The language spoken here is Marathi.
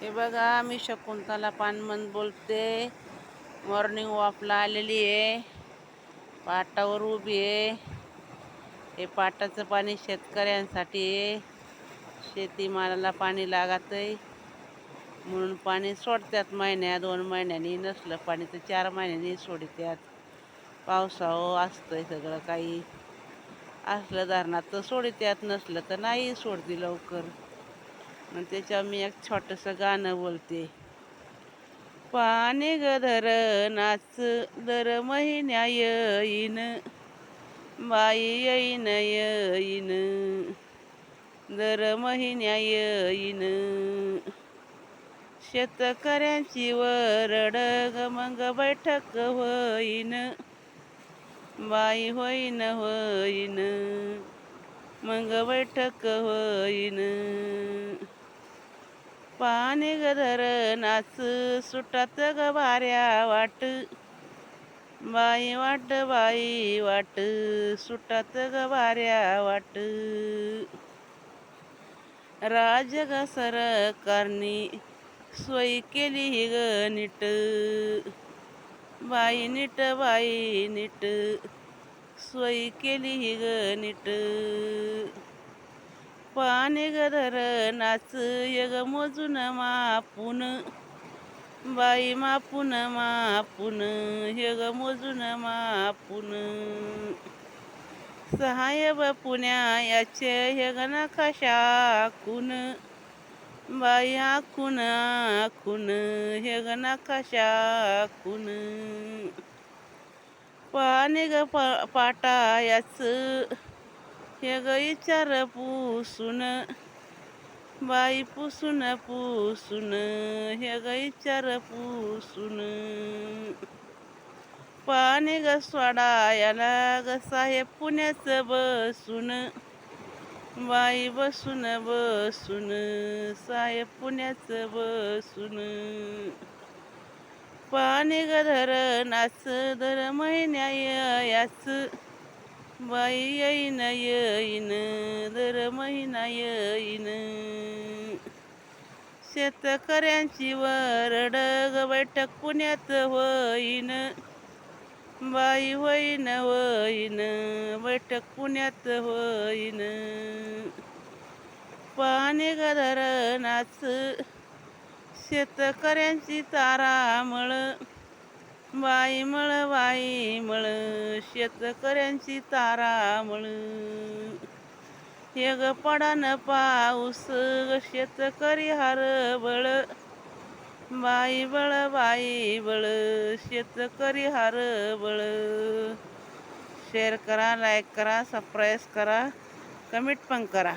हे बघा मी शकुंतला पानमन बोलते. मॉर्निंग वॉकला आलेली आहे. पाटावर उभी आहे. हे पाटाचं पाणी शेतकऱ्यांसाठी आहे. शेतीमालाला पाणी लागत आहे म्हणून पाणी सोडतात महिन्या दोन महिन्यांनी. नसलं पाणी तर चार महिन्यांनी सोडतात. पावसाळं असतंय सगळं काही. असलं धरणात तर सोडत्यात नसलं तर नाही सोडते लवकर. मग त्याच्यावर मी एक छोटंसं गाणं बोलते. पाणी धर नाच दर महिन्या येईन बाई येईन येईन. दर महिन्या येईन. शेतकऱ्यांची वरड ग मग बैठक होईन बाई होईन होईन. मग बैठक होईन. पाणी गधर नाच सुटात ग वाऱ्या वाट. बाई वाट बाई वाट सुटात ग वाऱ्या वाट. राज ग सरकारनी सोय केली ग नीट. बाई नीट बाई नीट सोय केली ग नीट. पाने गधर नाच यग मोजून मापून. बाई मापून मापून यग मोजून मापून. सहाय पुण्या याचे यग नकाशाकून बाई आखून आखून यग नकाशाकून पाने ग पाटा याच हे ग पुसून बाई पुसून पुसून हे ग पुसून पाणी ग सोडायला ग साहेब पुण्याच बसून बाई बसून बसून साहेब पुण्याच बसून पाणी ग धर नाच दर महिन्या याच बाई येईन येईन दर महिना येईन शेतकऱ्यांची वरड ग बैठक पुण्यात होईन बाई होईन होईन बैठक पुण्यात होईन पाणी गधर नाच शेतकऱ्यांची तारामळ बाई मळ बाई मळ शेतकऱ्यांची तारामळ हे ग पडान पाऊस ग शेतकरी हरबळ. बाई बळ बाई बळ शेतकरी हरबळ. शेअर करा लाईक करा सबस्क्राईब करा कमेंट पण करा.